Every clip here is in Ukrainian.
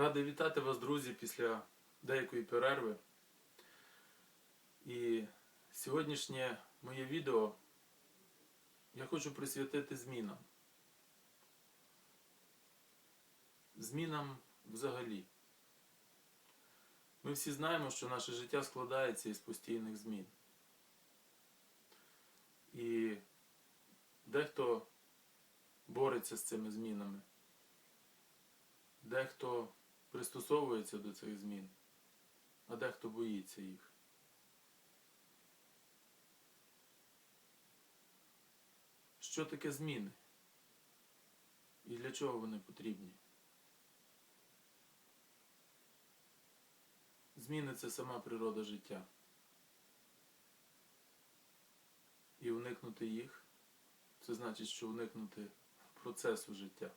Радий вітати вас, друзі, після деякої перерви. І сьогоднішнє моє відео я хочу присвятити змінам. Змінам взагалі. Ми всі знаємо, що наше життя складається із постійних змін. І дехто бореться з цими змінами. Дехто пристосовується до цих змін, а дехто боїться їх. Що таке зміни? І для чого вони потрібні? Зміни це сама природа життя. І уникнути їх це значить, що уникнути процесу життя.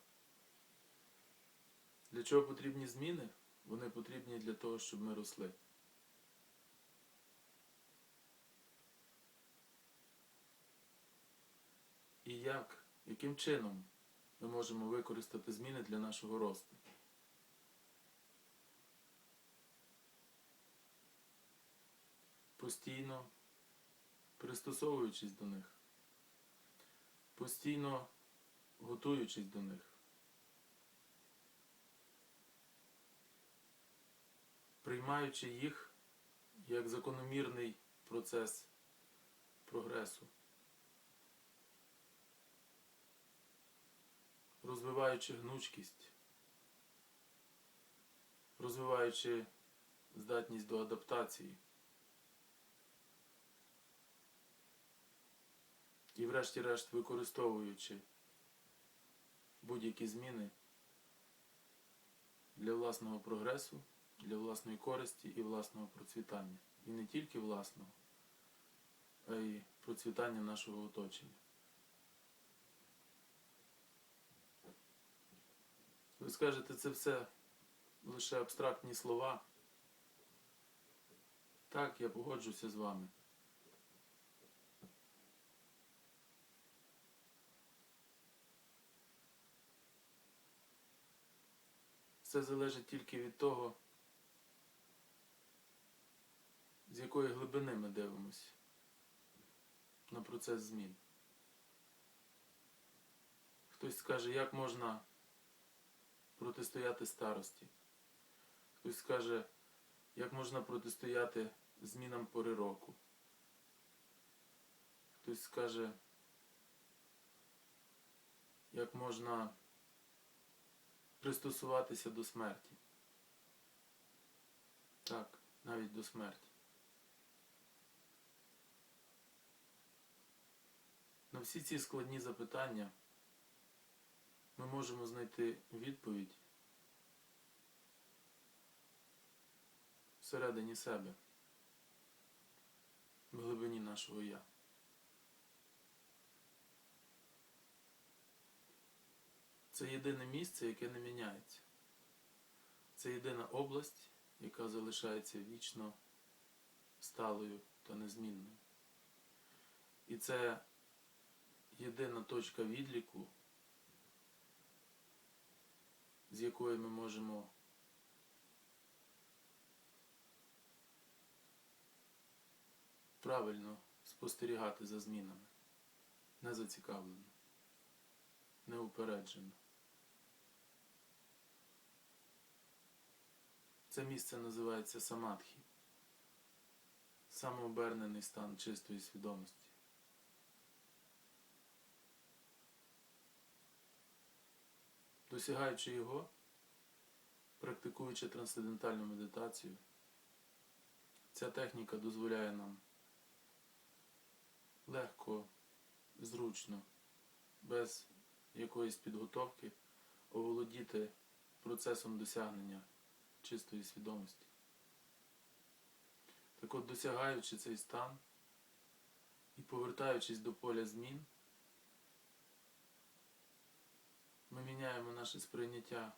Для чого потрібні зміни? Вони потрібні для того, щоб ми росли. І як, яким чином ми можемо використати зміни для нашого росту? Постійно пристосовуючись до них, постійно готуючись до них. Приймаючи їх як закономірний процес прогресу, розвиваючи гнучкість, розвиваючи здатність до адаптації. І врешті-решт використовуючи будь-які зміни для власного прогресу для власної користі і власного процвітання. І не тільки власного, а й процвітання нашого оточення. Ви скажете, це все лише абстрактні слова. Так, я погоджуся з вами. Все залежить тільки від того, з якої глибини ми дивимося на процес змін. Хтось скаже, як можна протистояти старості. Хтось скаже, як можна протистояти змінам пори року. Хтось скаже, як можна пристосуватися до смерті. Так, навіть до смерті. На всі ці складні запитання ми можемо знайти відповідь всередині себе, в глибині нашого я. Це єдине місце, яке не міняється. Це єдина область, яка залишається вічно сталою та незмінною. І це єдина точка відліку, з якої ми можемо правильно спостерігати за змінами, не зацікавлено, неупереджено. Це місце називається Самадхі, самообернений стан чистої свідомості. Досягаючи його, практикуючи трансцендентальну медитацію, ця техніка дозволяє нам легко, зручно, без якоїсь підготовки оволодіти процесом досягнення чистої свідомості. Так от, досягаючи цей стан і повертаючись до поля змін, ми міняємо наше сприйняття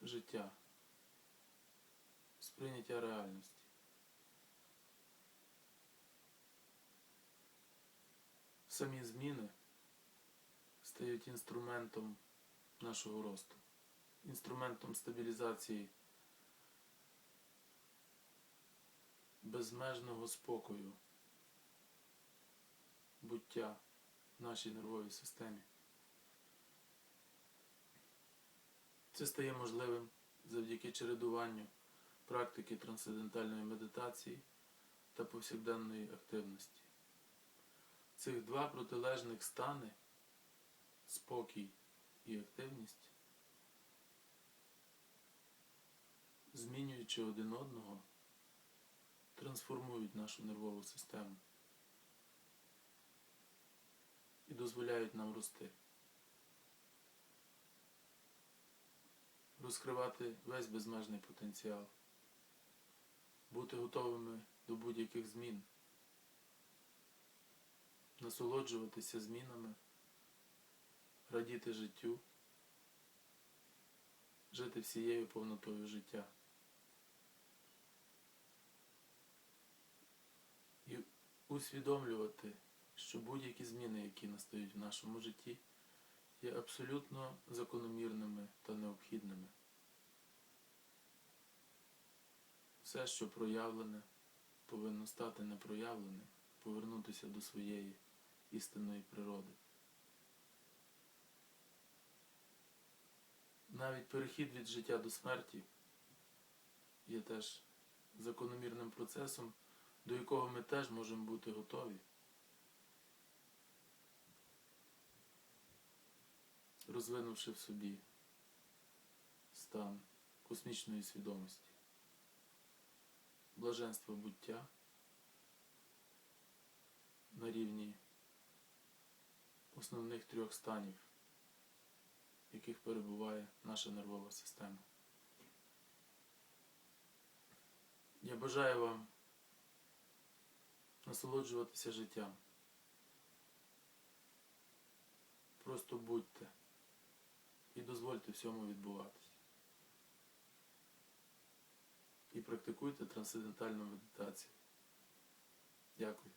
життя, сприйняття реальності. Самі зміни стають інструментом нашого росту. інструментом стабілізації безмежного спокою, буття в нашій нервовій системі. Це стає можливим завдяки чередуванню практики трансцендентальної медитації та повсякденної активності. Цих два протилежних стани спокій і активність, змінюючи один одного, трансформують нашу нервову систему і дозволяють нам рости, розкривати весь безмежний потенціал, бути готовими до будь-яких змін, насолоджуватися змінами. Радіти життю, жити всією повнотою життя. І усвідомлювати, що будь-які зміни, які настають в нашому житті, є абсолютно закономірними та необхідними. Все, що проявлене, повинно стати непроявленим, повернутися до своєї істинної природи. Навіть перехід від життя до смерті є теж закономірним процесом, до якого ми теж можемо бути готові. Розвинувши в собі стан космічної свідомості, блаженства буття на рівні основних трьох станів в яких перебуває наша нервова система. Я бажаю вам насолоджуватися життям. Просто будьте і дозвольте всьому відбуватися. І практикуйте трансцендентальну медитацію. Дякую.